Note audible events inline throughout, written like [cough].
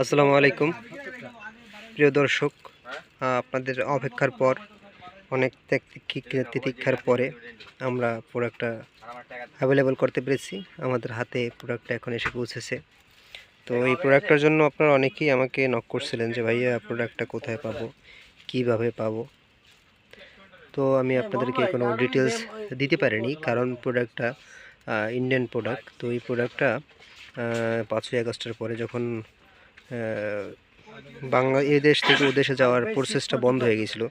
আসসালামু আলাইকুম। প্রিয় দর্শক আপনাদের অপেক্ষার পর, অনেক তিতিক্ষার পরে আমরা প্রোডাক্টটা অ্যাভেলেবল করতে পেরেছি। আমাদের হাতে প্রোডাক্টটা এখন এসে পৌঁছেছে। তো এই প্রোডাক্টটার জন্য আপনারা অনেকেই আমাকে নক করছিলেন যে, ভাইয়া, প্রোডাক্টটা কোথায় পাবো? কীভাবে পাবো? তো আমি আপনাদেরকে কোনো ডিটেলস দিতে পারিনি, কারণ প্রোডাক্টটা ইন্ডিয়ান প্রোডাক্ট তো এই প্রোডাক্টটা পাঁচই আগস্টের পরে যখন বাংলা এই দেশ থেকে ও দেশে যাওয়ার প্রসেসটা বন্ধ হয়ে গেছিল,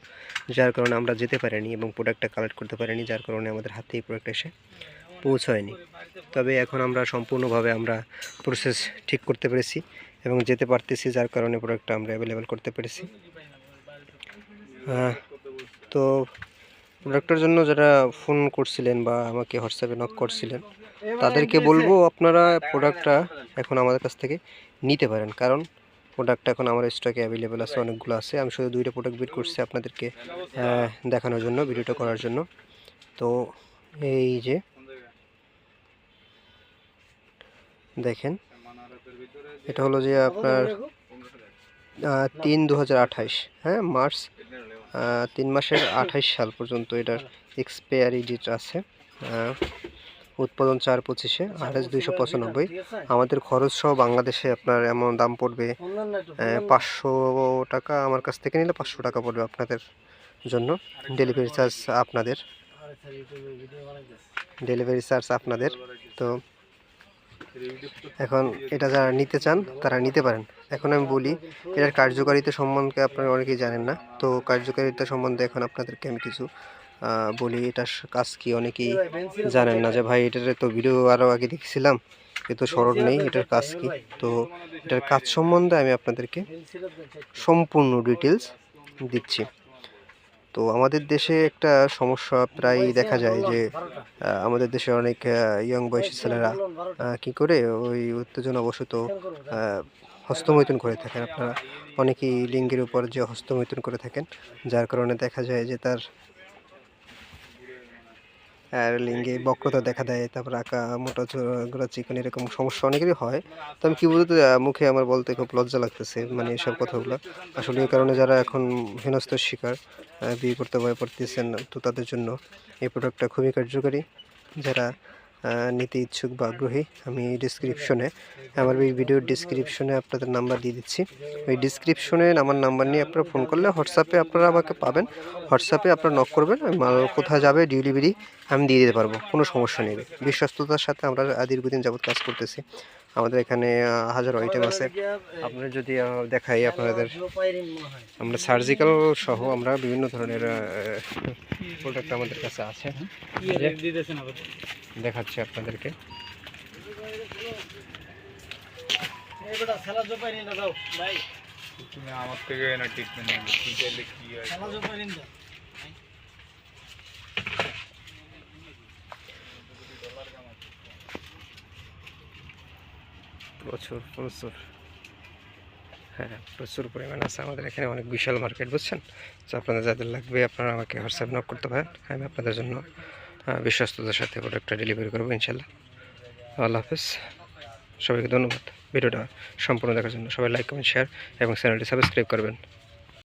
যার কারণে আমরা যেতে পারিনি এবং প্রোডাক্টটা কালেক্ট করতে পারিনি, যার কারণে আমাদের হাতে এই প্রোডাক্ট এসে পৌঁছায়নি। তবে এখন আমরা সম্পূর্ণভাবে আমরা প্রসেস ঠিক করতে পেরেছি এবং যেতে পারতেছি, যার কারণে প্রোডাক্টটা আমরা অ্যাভেলেবেল করতে পেরেছি। তো প্রোডাক্টের জন্য যারা ফোন করছিলেন বা আমাকে হোয়াটসঅ্যাপে নক করছিলেন তাদেরকে বলব আপনারা প্রোডাক্টটা এখন আমাদের কাছ থেকে নিতে পারেন। কারণ প্রোডাক্টটা এখন আমার স্টকে অ্যাভেলেবেল আছে অনেকগুলো আছে। আমি শুধু দুইটা প্রোডাক্ট বের করছি আপনাদেরকে দেখানোর জন্য ভিডিওটা করার জন্য। তো এই যে দেখেন এটা হলো যে আপনার তিন দু হাজার আঠাইশ হ্যাঁ মার্চ তিন মাসের [coughs] আঠাইশ সাল পর্যন্ত এটার এক্সপায়ারি ডেট আছে। উৎপাদন চার পঁচিশে আর এস দুইশো পঁচানব্বই। আমাদের খরচ সহ বাংলাদেশে আপনার এমন দাম পড়বে পাঁচশো টাকা আমার কাছ থেকে নিলে পাঁচশো টাকা পড়বে আপনাদের জন্য। ডেলিভারি চার্জ আপনাদের। ডেলিভারি চার্জ আপনাদের। তো এখন এটা যারা নিতে চান তারা নিতে পারেন। এখন আমি বলি, এটার কার্যকারিতা সম্বন্ধে আপনারা অনেকেই জানেন না। তো কার্যকারিতা সম্বন্ধে এখন আপনাদেরকে আমি কিছু বলি। এটার কাজ কি অনেকেই জানেন না যে, ভাই, এটার তো ভিডিও আরও আগে দেখছিলাম, এ তো স্মরণ নেই, এটার কাজ কি? তো এটার কাজ সম্বন্ধে আমি আপনাদেরকে সম্পূর্ণ ডিটেলস দিচ্ছি। তো আমাদের দেশে একটা সমস্যা প্রায় দেখা যায় যে আমাদের দেশে অনেক ইয়ং বয়সী ছেলেরা কি করে? ওই উত্তেজনাবশত হস্তমৈথুন করে থাকেন। আপনারা অনেকেই লিঙ্গের উপর যে হস্তমৈথুন করে থাকেন, যার কারণে দেখা যায় যে তার, আর লিঙ্গে বক্রতা দেখা দেয়, তারপর আঁকা, মোটা গোড়া চিকন এরকম সমস্যা অনেকেরই হয়। তো আমি কী বলতে, মুখে আমার বলতে খুব লজ্জা লাগতেছে মানে এসব কথাগুলো। আসলে এই কারণে যারা এখন হেনস্থার শিকার বিয়ে করতে ভয় পড়তেছেন তো তাদের জন্য এই প্রোডাক্টটা খুবই কার্যকারী। যারা নিতে ইচ্ছুক বা আগ্রহী, আমি ডিসক্রিপশনে আমার ওই ভিডিওর ডিসক্রিপশনে আপনাদের নাম্বার দিয়ে দিচ্ছি। ওই ডিসক্রিপশনে আমার নাম্বার নিয়ে আপনারা ফোন করলে হোয়াটসঅ্যাপে আপনারা আমাকে পাবেন। হোয়াটসঅ্যাপে আপনারা নক করবেন মাল কোথায় যাবে ডেলিভারি আমি দিয়ে দিতে পারব, কোনো সমস্যা নেই। বিশ্বস্ততার সাথে আমরা দীর্ঘদিন যাবৎ কাজ করতেছি। আমাদের এখানে হাজারো আইটেম আছে। আপনারা যদি দেখাই আপনাদের। আমরা সার্জিক্যাল সহ আমরা বিভিন্ন ধরনের প্রোডাক্ট আমাদের কাছে আছে। দেখাচ্ছি আপনাদেরকে। আমার থেকে না ট্রিটমেন্ট কি হয়? প্রচুর প্রচুর। হ্যাঁ প্রচুর পরিমাণ আছে আমাদের এখানে অনেক বিশাল মার্কেট বুঝছেন? তো আপনাদের যাদের লাগবে, আপনারা আমাকে হোয়াটসঅ্যাপ নক করতে পারেন। আমি আপনাদের জন্য বিশ্বস্ততার সাথে প্রোডাক্টটা ডেলিভারি করব, ইনশাল্লাহ। আল্লাহ হাফেজ। সবাইকে ধন্যবাদ। ভিডিওটা সম্পূর্ণ দেখার জন্য সবাই লাইক কমেন্ট শেয়ার এবং চ্যানেলটি সাবস্ক্রাইব করবেন।